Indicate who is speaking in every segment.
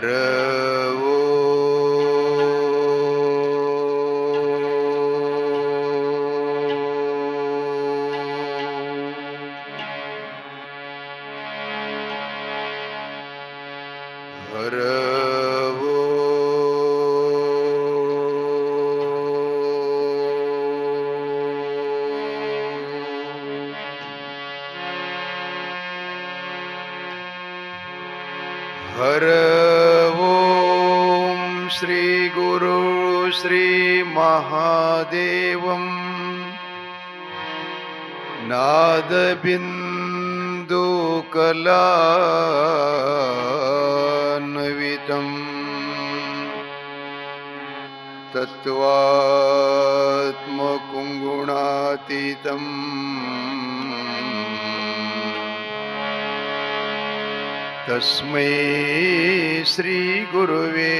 Speaker 1: Bravo. Hare श्रीगुरु श्रीमहादेवम् नादबिन्दुकलान्वितम्। तत्त्वात्मकुङ्गुणातीतम्। तस्मै श्रीगुरुवे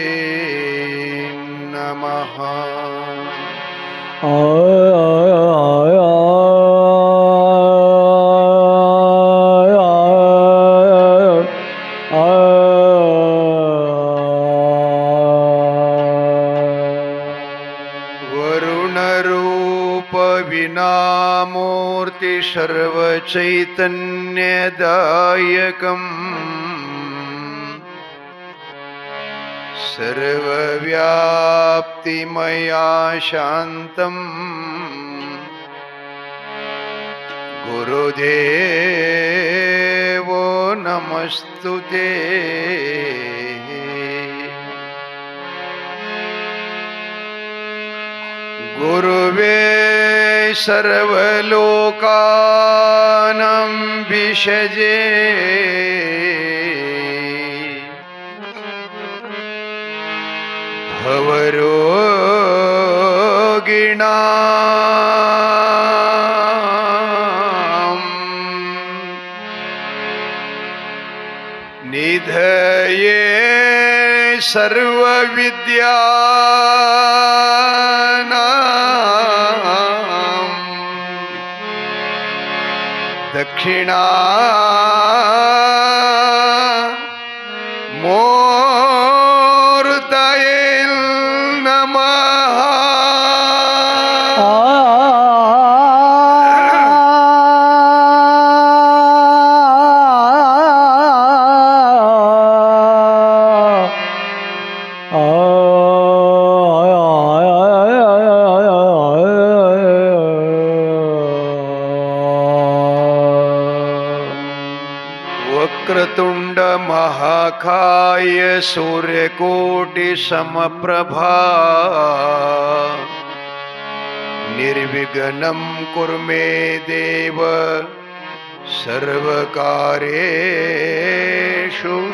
Speaker 1: नमः। सर्वचैतन्यदायकम् सर्वव्याप्तिमया शान्तम्। गुरुदेवो नमस्तु ते। गुरुवे सर्वलोकानां विषजे। भवरोगिणा निधये सर्वविद्या दक्षिणा मूर्तये सूर्याय सूर्यकोटिसमप्रभा निर्विघ्नं कुर्मे देव सर्वकारेषु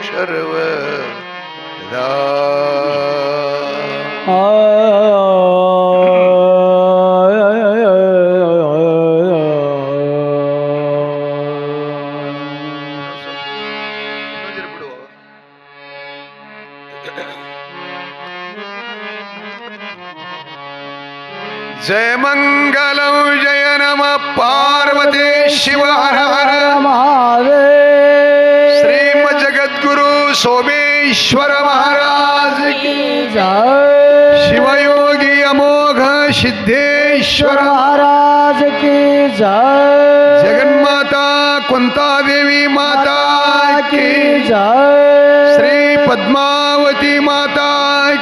Speaker 1: सर्वदा। शिव हर हर। महादेव। श्रीम जगद्गुरु सोमेश्वर महाराज की शिवयोगी अमोघ सिद्धेश्वर
Speaker 2: महाराज की जय।
Speaker 1: जगन्माता कुंता देवी माता की।
Speaker 2: जय।
Speaker 1: श्री पद्मावती माता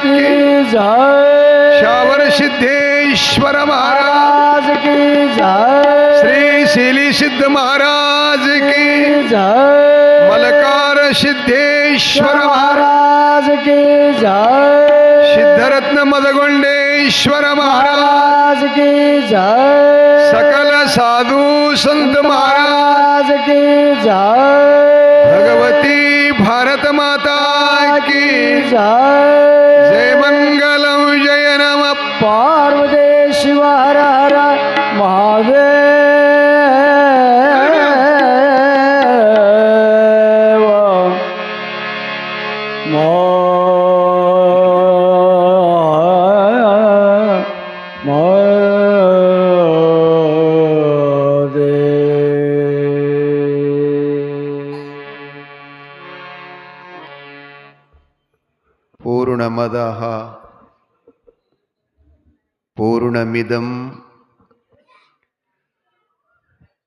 Speaker 1: की
Speaker 2: जय।
Speaker 1: शावर सिद्धेश्वर महाराज
Speaker 2: की जय।
Speaker 1: श्री शिली सिद्ध महाराज की
Speaker 2: जय।
Speaker 1: मलकार सिद्धेश्वर महाराज
Speaker 2: की जय।
Speaker 1: सिद्धरत्न मदगोंडेश्वर महाराज
Speaker 2: की जय।
Speaker 1: सकल साधु संत महाराज
Speaker 2: की जय।
Speaker 1: भगवती भारत माता की
Speaker 2: जय
Speaker 1: जय मंगलम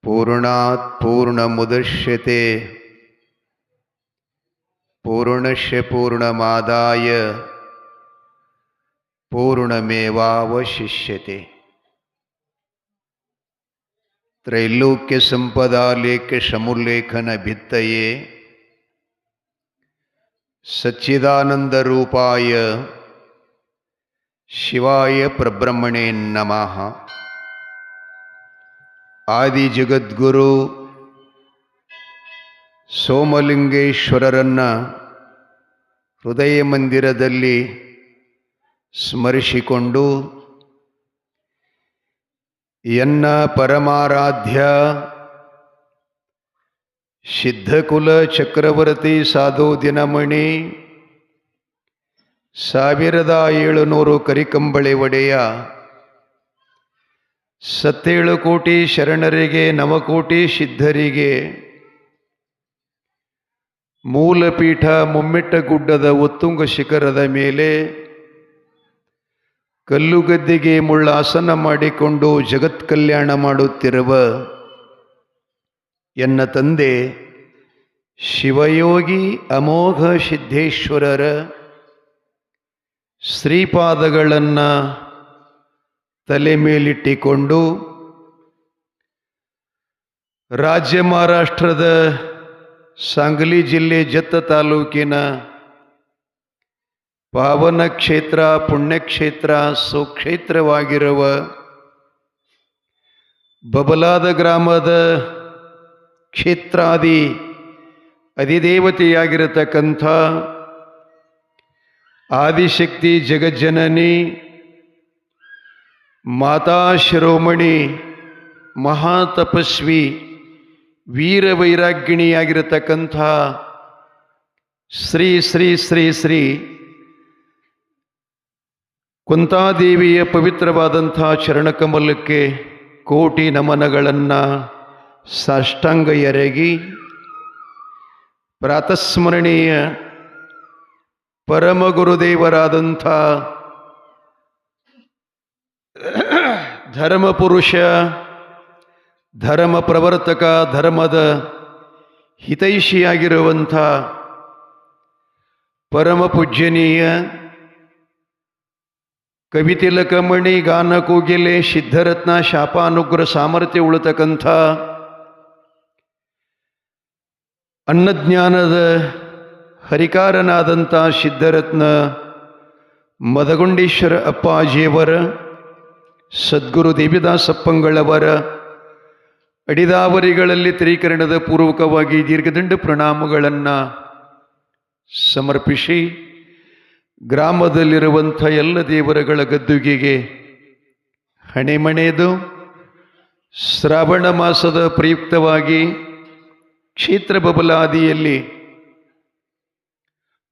Speaker 1: पूर्णात् पूर्णमुदश्यते। पूर्णस्य पूर्णमादाय पूर्णमेवावशिष्यते। त्रैलोक्य संपदा लेख्य समुल्लेखन भित्तये। सच्चिदानंद रूपाय शिवाय प्रब्रह्मणे नमः। ಆದಿ ಜಗದ್ಗುರು ಸೋಮಲಿಂಗೇಶ್ವರರನ್ನು ಹೃದಯ ಮಂದಿರದಲ್ಲಿ ಸ್ಮರಿಸಿಕೊಂಡು ಎನ್ನ ಪರಮಾರಾಧ್ಯ ಸಿದ್ಧಕುಲ ಚಕ್ರವರ್ತಿ ಸಾಧು ದಿನಮಣಿ ಸಾವಿರದ ಏಳುನೂರು ಕರಿಕಂಬಳಿ ಒಡೆಯ ಸತ್ತೇಳು ಕೋಟಿ ಶರಣರಿಗೆ, ನವಕೋಟಿ ಸಿದ್ಧರಿಗೆ. ಮೂಲಪೀಠ ಮುಮ್ಮೆಟ್ಟಗುಡ್ಡದ ಉತ್ತುಂಗ ಶಿಖರದ ಮೇಲೆ ಕಲ್ಲುಗದ್ದಿಗೆ ಮುಳ್ಳಾಸನ ಮಾಡಿಕೊಂಡು ಜಗತ್ ಕಲ್ಯಾಣ ಮಾಡುತ್ತಿರುವ ಎನ್ನ ತಂದೆ ಶಿವಯೋಗಿ ಅಮೋಘ ಸಿದ್ಧೇಶ್ವರರ ಶ್ರೀಪಾದಗಳನ್ನು ತಲೆ ಮೇಲಿಟ್ಟಿಕೊಂಡು ರಾಜ್ಯ ಮಹಾರಾಷ್ಟ್ರದ ಸಾಂಗ್ಲಿ ಜಿಲ್ಲೆ ಜತ್ತ ತಾಲೂಕಿನ ಪಾವನ ಕ್ಷೇತ್ರ, ಪುಣ್ಯಕ್ಷೇತ್ರ, ಸುಕ್ಷೇತ್ರವಾಗಿರುವ ಬಬಲಾದ ಗ್ರಾಮದ ಕ್ಷೇತ್ರಾದಿ ಅಧಿದೇವತೆಯಾಗಿರತಕ್ಕಂಥ ಆದಿಶಕ್ತಿ ಜಗಜ್ಜನನಿ ಮಾತಾ ಶಿರೋಮಣಿ ಮಹಾತಪಸ್ವಿ ವೀರ ವೈರಾಗ್ಯಣಿಯಾಗಿರತಕ್ಕಂಥ ಶ್ರೀ ಶ್ರೀ ಶ್ರೀ ಶ್ರೀ ಕುಂತಾದೇವಿಯ ಪವಿತ್ರವಾದಂಥ ಚರಣಕಮಲಕ್ಕೆ ಕೋಟಿ ನಮನಗಳನ್ನು ಸಾಷ್ಟಾಂಗ ಎರಗಿ ಪ್ರಾತಸ್ಮರಣೀಯ ಪರಮ ಗುರುದೇವರಾದಂಥ ಧರ್ಮ ಪುರುಷ ಧರ್ಮ ಪ್ರವರ್ತಕ, ಧರ್ಮದ ಹಿತೈಷಿಯಾಗಿರುವಂಥ ಪರಮ ಪೂಜ್ಯನೀಯ ಕವಿತಿಲಕಮಣಿ ಗಾನ ಕೋಗಿಲೆ, ಸಿದ್ಧರತ್ನ ಶಾಪಾನುಗ್ರ ಸಾಮರ್ಥ್ಯ ಉಳತಕ್ಕಂಥ ಅನ್ನಜ್ಞಾನದ ಹರಿಕಾರನಾದಂಥ ಸಿದ್ಧರತ್ನ ಮದಗುಂಡೇಶ್ವರ ಅಪ್ಪಾಜಿಯವರ ಸದ್ಗುರು ದೇವಿದಾಸಪ್ಪಂಗಳವರ ಅಡಿದಾವರಿಗಳಲ್ಲಿ ತ್ರೀಕರಣದ ಪೂರ್ವಕವಾಗಿ ದೀರ್ಘದಂಡ ಪ್ರಣಾಮಗಳನ್ನು ಸಮರ್ಪಿಸಿ ಗ್ರಾಮದಲ್ಲಿರುವಂಥ ಎಲ್ಲ ದೇವರುಗಳ ಗದ್ದುಗೆಗೆ ಹಣೆಮಣೆದು ಶ್ರಾವಣ ಮಾಸದ ಪ್ರಯುಕ್ತವಾಗಿ ಕ್ಷೇತ್ರ ಬಬಲಾದಿಯಲ್ಲಿ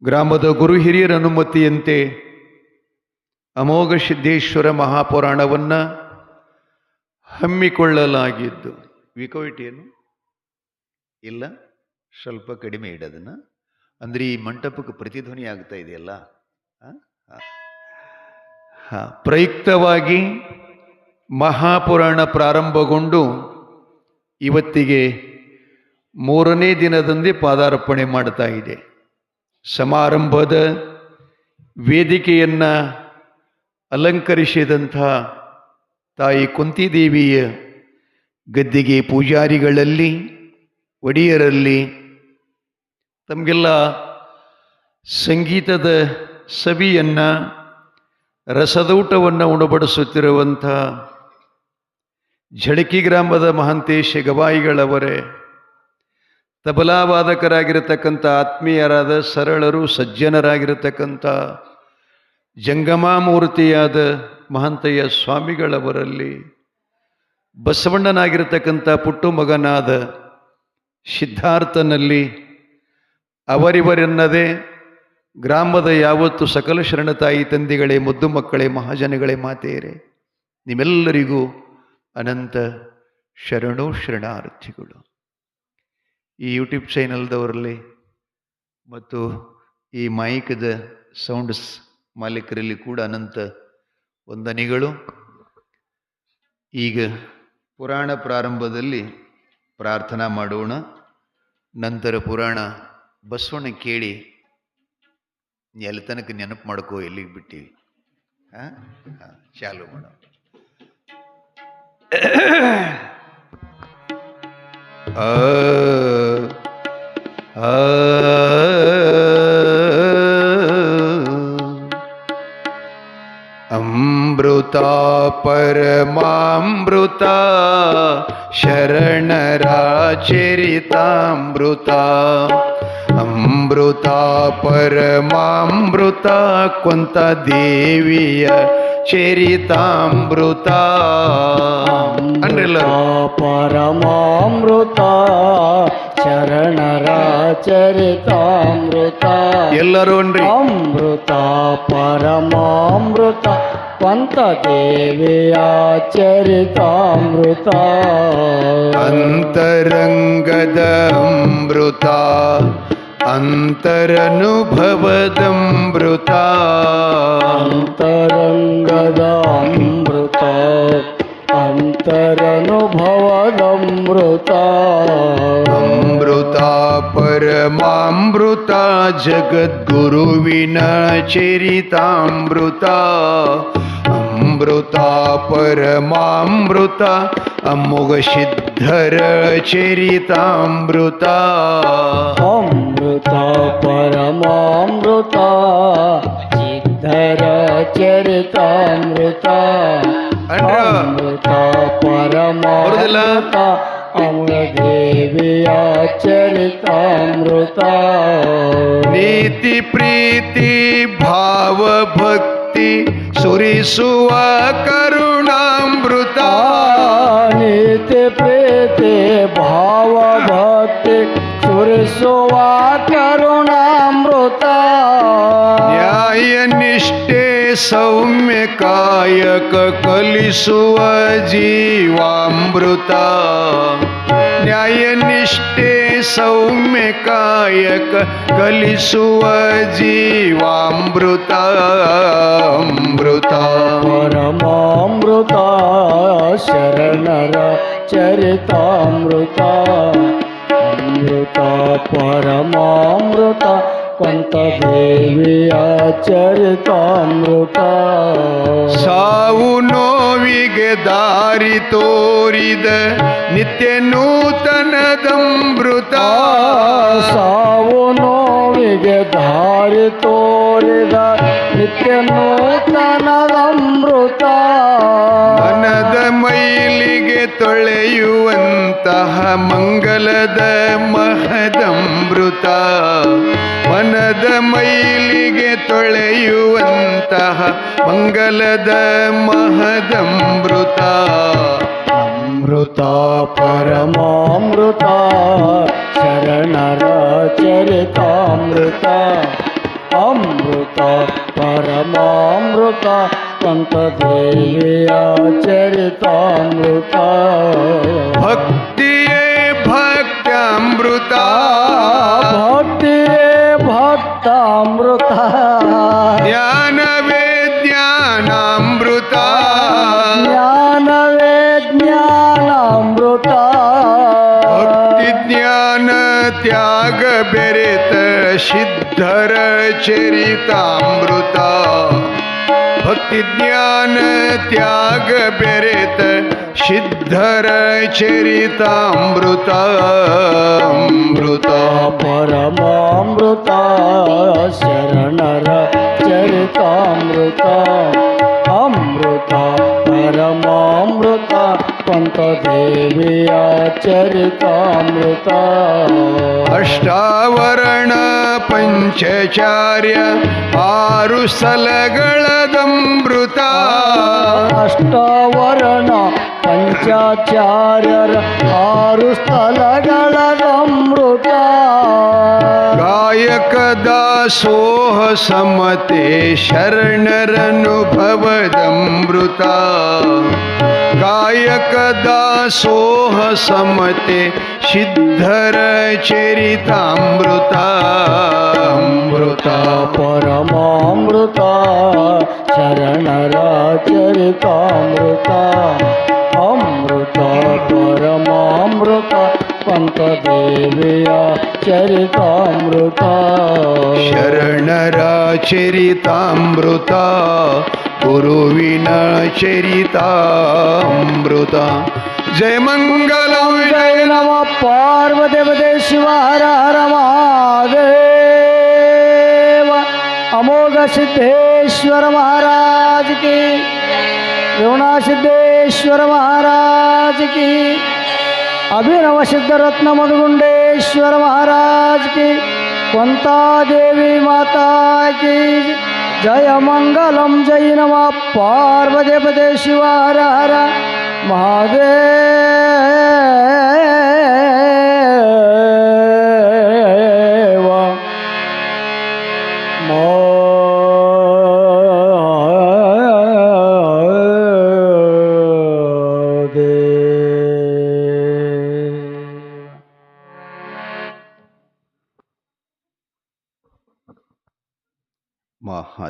Speaker 1: ಗ್ರಾಮದ ಗುರು ಹಿರಿಯರ ಅನುಮತಿಯಂತೆ ಅಮೋಘ ಸಿದ್ದೇಶ್ವರ ಮಹಾಪುರಾಣವನ್ನು ಹಮ್ಮಿಕೊಳ್ಳಲಾಗಿದ್ದು. ವಿಕೋಟಿಯನ್ನು ಇಲ್ಲ, ಸ್ವಲ್ಪ ಕಡಿಮೆ ಇಡೋದನ್ನು ಅಂದರೆ ಈ ಮಂಟಪಕ್ಕೆ ಪ್ರತಿಧ್ವನಿ ಆಗ್ತಾ ಇದೆಯಲ್ಲ? ಪ್ರಯುಕ್ತವಾಗಿ ಮಹಾಪುರಾಣ ಪ್ರಾರಂಭಗೊಂಡು ಇವತ್ತಿಗೆ ಮೂರನೇ ದಿನದಂದೇ ಪಾದಾರ್ಪಣೆ ಮಾಡ್ತಾ ಇದೆ. ಸಮಾರಂಭದ ವೇದಿಕೆಯನ್ನು ಅಲಂಕರಿಸಿದಂಥ ತಾಯಿ ಕುಂತಿದೇವಿಯ ಗದ್ದಿಗೆ ಪೂಜಾರಿಗಳಲ್ಲಿ, ಒಡೆಯರಲ್ಲಿ, ತಮಗೆಲ್ಲ ಸಂಗೀತದ ಸವಿಯನ್ನು, ರಸದೂಟವನ್ನು ಉಣಬಡಿಸುತ್ತಿರುವಂಥ ಝಳಕಿ ಗ್ರಾಮದ ಮಹಾಂತೇಶ ಗವಾಯಿಗಳವರೇ ತಬಲಾವಾದಕರಾಗಿರತಕ್ಕಂಥ ಆತ್ಮೀಯರಾದ ಸರಳರು, ಸಜ್ಜನರಾಗಿರತಕ್ಕಂಥ ಜಂಗಮಾಮೂರ್ತಿಯಾದ ಮಹಂತಯ್ಯ ಸ್ವಾಮಿಗಳವರಲ್ಲಿ ಬಸವಣ್ಣನಾಗಿರತಕ್ಕಂಥ ಪುಟ್ಟು ಮಗನಾದ ಸಿದ್ಧಾರ್ಥನಲ್ಲಿ ಅವರಿವರೆನ್ನದೇ ಗ್ರಾಮದ ಯಾವತ್ತು ಸಕಲ ಶರಣ ತಾಯಿ ತಂದೆಗಳೇ, ಮುದ್ದು ಮಕ್ಕಳೇ, ಮಹಾಜನಗಳೇ, ಮಾತೆಯರೇ, ನಿಮ್ಮೆಲ್ಲರಿಗೂ ಅನಂತ ಶರಣು ಶರಣಾರ್ಥಿಗಳು. ಈ ಯೂಟ್ಯೂಬ್ ಚಾನಲ್ದವರಲ್ಲಿ ಮತ್ತು ಈ ಮೈಕದ ಸೌಂಡ್ಸ್ ಮಾಲೀಕರಲ್ಲಿ ಕೂಡ ಅನಂತ ವಂದನೆಗಳು. ಈಗ ಪುರಾಣ ಪ್ರಾರಂಭದಲ್ಲಿ ಪ್ರಾರ್ಥನಾ ಮಾಡೋಣ. ನಂತರ ಪುರಾಣ ಬಸವಣ್ಣ ಕೇಳಿ ಎಲ್ಲಿ ತನಕ ನೆನಪು ಮಾಡ್ಕೋ, ಎಲ್ಲಿಗೆ ಬಿಟ್ಟಿವಿ ಹಾಂ? ಹಾಂ, ಚಾಲು ಆ ಆ. ಅಮೃತ ಪರಮಾಮೃತ ಶರಣರ ಚರಿತಾಮೃತ ಅಮೃತ ಪರಮಾಮೃತ ಕೊಂತ ದೇವಿಯ ಚರಿತಾಮೃತ ಅನ್ರಿಲ್ಲ
Speaker 2: ಪರಮಾಮೃತ ಶರಣರ ಚರಿತಾಮೃತ
Speaker 1: ಎಲ್ಲರೂ ಅನ್ರಿ
Speaker 2: ಅಮೃತ ಪರಮಾಮೃತ पन्तदेव्याचरितामृता। अन्तरङ्गदमृता अन्तरनुभवदमृता।
Speaker 1: अन्तरङ्गदामृता अन्तरनुभवदमृता। अमृता
Speaker 2: परमामृता जगद्गुरुविना चरितामृता।
Speaker 1: अमृता परमामृता अमोघ सिद्धर चरितामृता। अमृता परमामृता सिद्धर चरितामृता।
Speaker 2: अमृता परमामृता अमृदेव्या चरितामृता।
Speaker 1: नीति
Speaker 2: प्रीति भाव भक्ति ದೇವಿಯ ಚರಿತಾಮೃತ
Speaker 1: ನೀತಿ ಪ್ರೀತಿ ಭಾವ ಭಕ್ತಿ ಸುರಿಸುವ ಕರುಣಾಮೃತ
Speaker 2: ನೀತಿ ಪ್ರೀತಿ ಭಾವ ಭಕ್ತಿ ಸುರಿಸುವ ಕರುಣಾಮೃತ
Speaker 1: ನ್ಯಾಯ ನಿಷ್ಠೆ ಸೌಮ್ಯ ಕಾಯಕ ಕಲಿಸುವ ಜೀವಾಮೃತ यनिष्ठे सौम्य कायक कलिषुव जीवामृतामृता
Speaker 2: परमामृता शरण चरितामृता। अमृता परमामृता ಕೊಂತ ದೇವಿಯ ಚರಿತಾಮೃತ
Speaker 1: ಸಾವು ನೋವಿಗೆ ದಾರಿ ತೋರಿದ ನಿತ್ಯ ನೂತನದಮೃತ
Speaker 2: ಸಾವು ನೋವಿಗೆ ದಾರಿ ತೋರಿದ ನಿತ್ಯ ನೂತನದಮೃತ
Speaker 1: ಮನದ ಮೈಲಿಗೆ ತೊಳೆಯುವಂತಹ ಮಂಗಲದ ಮಹದಮೃತ ಮನದ ಮೈಲಿಗೆ ತೊಳೆಯುವಂತಹ ಮಂಗಲದ ಮಹದಮೃತ
Speaker 2: ಅಮೃತ ಪರಮಾಮೃತ ಶರಣರ ಚರಿತಾಮೃತ ಅಮೃತ ಪರಮಾಮೃತ
Speaker 1: कन्तधेया
Speaker 2: चरितामृता भक्तिये
Speaker 1: भक्त्यामृता भक्तिये
Speaker 2: भक्तामृता। ज्ञानवे
Speaker 1: भक्ति ज्ञान त्याग बेरित सिद्धर सिद्धरचरितामृता भक्ति ज्ञान त्याग बेरेत सिद्धर चरितामृता अमृता
Speaker 2: परमामृता शरणर चरितामृता। अमृता परमामृता। ಪಂತ ದೇವಿಯ ಚರಿತಾಮೃತ
Speaker 1: ಅಷ್ಟಾವರಣ ಪಂಚಚಾರ್ಯ ಆರು ಸಲಗಳದಮೃತ
Speaker 2: ಅಷ್ಟವರ್ಣ ಪಂಚಾಚಾರ್ಯರ ಆರು ಸ್ಥಳಗಳ ಅಮೃತ
Speaker 1: ಕಾಯಕ ದಾಸೋಹ ಸಮತೆ ಶರಣರನುಭವದಮೃತ ಕಾಯಕ ದಾಸೋಹ ಸಮತೆ ಸಿದ್ಧರ ಚರಿತಾಮೃತ ಅಮೃತ
Speaker 2: ಪರಮಾಮೃತ अमृत परमामृत पन्तदेव्या चरितामृता। शरणराचरितामृता गुरुविना
Speaker 1: चरितामृता। जय मंगल जय नम पार्वदेवदे
Speaker 2: शिव हर हर महादेव अमोघ सिद्धेश्वर महाराज की। रुणा सिद्धे मधुगुंडेश्वर महाराज की अभिनव सिद्ध रत्न मधुगुंडेश्वर महाराज की कुंता देवी माता की जय मंगलम जय नम पार्वती पदे शिवार महादेव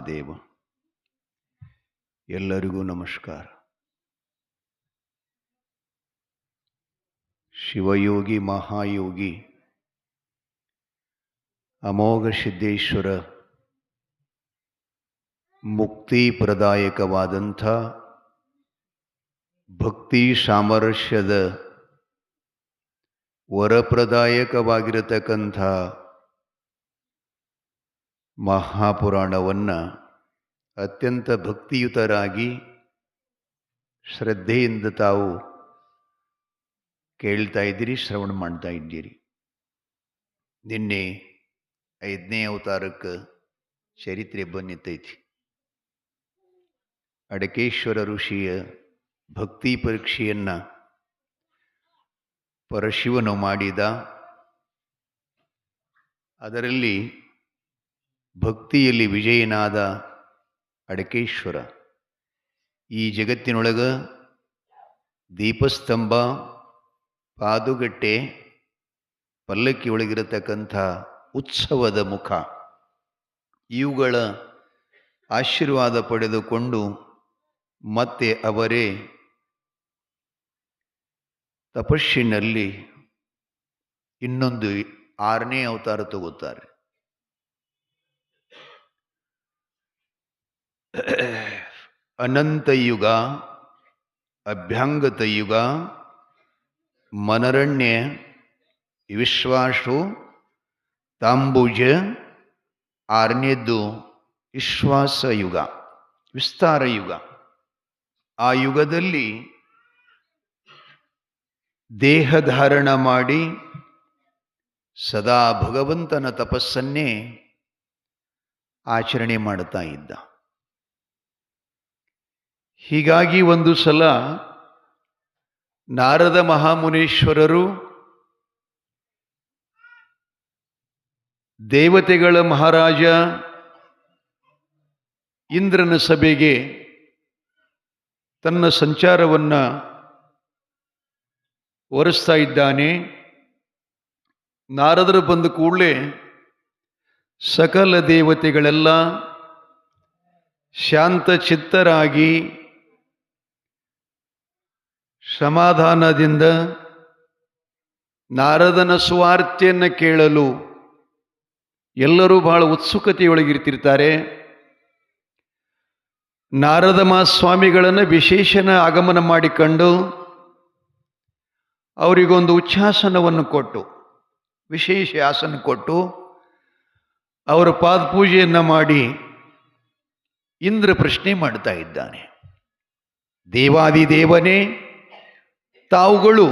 Speaker 2: ಮಹಾದೇವ.
Speaker 1: ಎಲ್ಲರಿಗೂ ನಮಸ್ಕಾರ. ಶಿವಯೋಗಿ ಮಹಾಯೋಗಿ ಅಮೋಘ ಸಿದ್ದೇಶ್ವರ ಮುಕ್ತಿ ಪ್ರದಾಯಕವಾದಂಥ ಭಕ್ತಿ ಸಾಮರಸ್ಯದ ವರಪ್ರದಾಯಕವಾಗಿರತಕ್ಕಂಥ ಮಹಾಪುರಾಣವನ್ನು ಅತ್ಯಂತ ಭಕ್ತಿಯುತರಾಗಿ ಶ್ರದ್ಧೆಯಿಂದ ತಾವು ಕೇಳ್ತಾ ಇದ್ದೀರಿ, ಶ್ರವಣ ಮಾಡ್ತಾ ಇದ್ದೀರಿ. ನಿನ್ನೆ ಐದನೇ ಅವತಾರಕ್ಕೆ ಚರಿತ್ರೆ ಬಂದಿತ್ತೈತಿ ಅಡಕೇಶ್ವರ ಋಷಿಯ ಭಕ್ತಿ ಪರೀಕ್ಷೆಯನ್ನು ಪರಶಿವನು ಮಾಡಿದ. ಅದರಲ್ಲಿ ಭಕ್ತಿಯಲ್ಲಿ ವಿಜಯನಾದ ಅಡಕೇಶ್ವರ. ಈ ಜಗತ್ತಿನೊಳಗ ದೀಪಸ್ತಂಭ, ಪಾದುಗಟ್ಟೆ, ಪಲ್ಲಕ್ಕಿಯೊಳಗಿರತಕ್ಕಂಥ ಉತ್ಸವದ ಮುಖ. ಇವುಗಳ ಆಶೀರ್ವಾದ ಪಡೆದುಕೊಂಡು ಮತ್ತೆ ಅವರೇ ತಪಸ್ಸಿನಲ್ಲಿ ಇನ್ನೊಂದು ಆರನೇ ಅವತಾರ ತಗೋತಾರೆ. ಅನಂತ ಯುಗ ಅಭ್ಯಾಂಗತ ಯುಗ ಮನರಣ್ಯ, ವಿಶ್ವಾಸು, ತಾಂಬೂಜ ಆರನೇದ್ದು ವಿಶ್ವಾಸ ಯುಗ ವಿಸ್ತಾರ ಯುಗ ಆ ಯುಗದಲ್ಲಿ ದೇಹ ಧಾರಣ ಮಾಡಿ ಸದಾ ಭಗವಂತನ ತಪಸ್ಸನ್ನೇ ಆಚರಣೆ ಮಾಡ್ತಾ ಇದ್ದ. ಹೀಗಾಗಿ ಒಂದು ಸಲ ನಾರದ ಮಹಾಮುನೀಶ್ವರರು ದೇವತೆಗಳ ಮಹಾರಾಜ ಇಂದ್ರನ ಸಭೆಗೆ ತನ್ನ ಸಂಚಾರವನ್ನು ಒರೆಸ್ತಾ ಇದ್ದಾನೆ. ನಾರದರು ಬಂದ ಕೂಡಲೇ ಸಕಲ ದೇವತೆಗಳೆಲ್ಲ ಶಾಂತ ಚಿತ್ತರಾಗಿ ಸಮಾಧಾನದಿಂದ ನಾರದನ ಸ್ವಾರ್ಥೆಯನ್ನು ಕೇಳಲು ಎಲ್ಲರೂ ಬಹಳ ಉತ್ಸುಕತೆಯೊಳಗಿರ್ತಿರ್ತಾರೆ. ನಾರದ ಸ್ವಾಮಿಗಳನ್ನು ವಿಶೇಷನ ಆಗಮನ ಮಾಡಿಕೊಂಡು ಅವರಿಗೊಂದು ಉಚ್ಛಾಸನವನ್ನು ಕೊಟ್ಟು, ವಿಶೇಷ ಆಸನ ಕೊಟ್ಟು ಅವರ ಪಾದಪೂಜೆಯನ್ನು ಮಾಡಿ ಇಂದ್ರ ಪ್ರಶ್ನೆ ಮಾಡ್ತಾ ಇದ್ದಾನೆ. ದೇವಾದಿದೇವನೇ ತಾವುಗಳು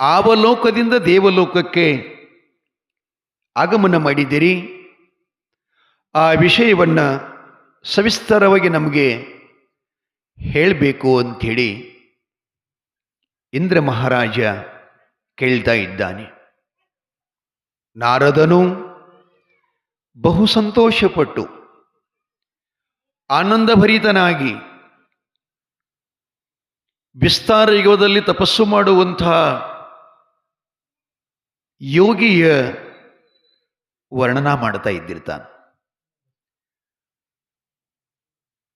Speaker 1: ಆವಲೋಕದಿಂದ ದೇವಲೋಕಕ್ಕೆ ಆಗಮನ ಮಾಡಿದಿರಿ ಆ ವಿಷಯವನ್ನು ಸವಿಸ್ತಾರವಾಗಿ ನಮಗೆ ಹೇಳಬೇಕು ಅಂಥೇಳಿ ಇಂದ್ರ ಮಹಾರಾಜ ಕೇಳ್ತಾ ಇದ್ದಾನೆ. ನಾರದನು ಬಹು ಸಂತೋಷಪಟ್ಟು ಆನಂದಭರಿತನಾಗಿ ವಿಸ್ತಾರ ಯುಗದಲ್ಲಿ ತಪಸ್ಸು ಮಾಡುವಂತಹ ಯೋಗಿಯ ವರ್ಣನ ಮಾಡ್ತಾ ಇದ್ದಿರ್ತಾನೆ.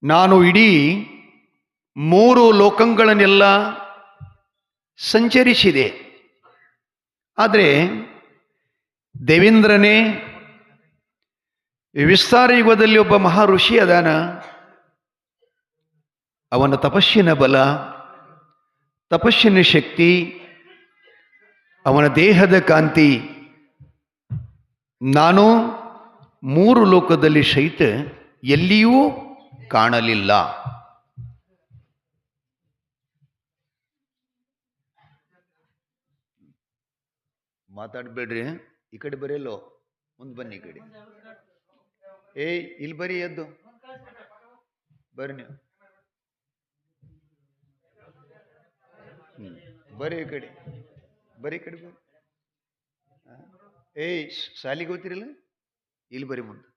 Speaker 1: ನಾನು ಇಡೀ ಮೂರು ಲೋಕಗಳನ್ನೆಲ್ಲ ಸಂಚರಿಸಿದೆ. ಆದರೆ ದೇವೇಂದ್ರನೇ ವಿಸ್ತಾರ ಯುಗದಲ್ಲಿ ಒಬ್ಬ ಮಹಾ ಋಷಿ ಅದಾನ. ಅವನ ತಪಸ್ಸಿನ ಬಲ ತಪಸ್ಸಿನ ಶಕ್ತಿ, ಅವನ ದೇಹದ ಕಾಂತಿ. ನಾನು ಮೂರು ಲೋಕದಲ್ಲಿ ಸಹಿತ ಎಲ್ಲಿಯೂ ಕಾಣಲಿಲ್ಲ. ಮಾತಾಡಬೇಡ್ರಿ, ಈ ಕಡೆ ಬರೆಯಲ್ಲೋ ಮುಂದೆ ಬನ್ನಿ ಈ ಕಡೆ. ಏಯ್, ಇಲ್ಲಿ ಬರೀ ಎದ್ದು. ಬರ್ರಿ ನೀವು ಈ ಕಡೆ. ಬರೀ ಕಡೆ. ಏಯ್ ಶಾಲಿಗೆ ಹೋಗ್ತಿರಲ್ಲ? ಇಲ್ಲಿ ಬರೀ ಮುಂದೆ.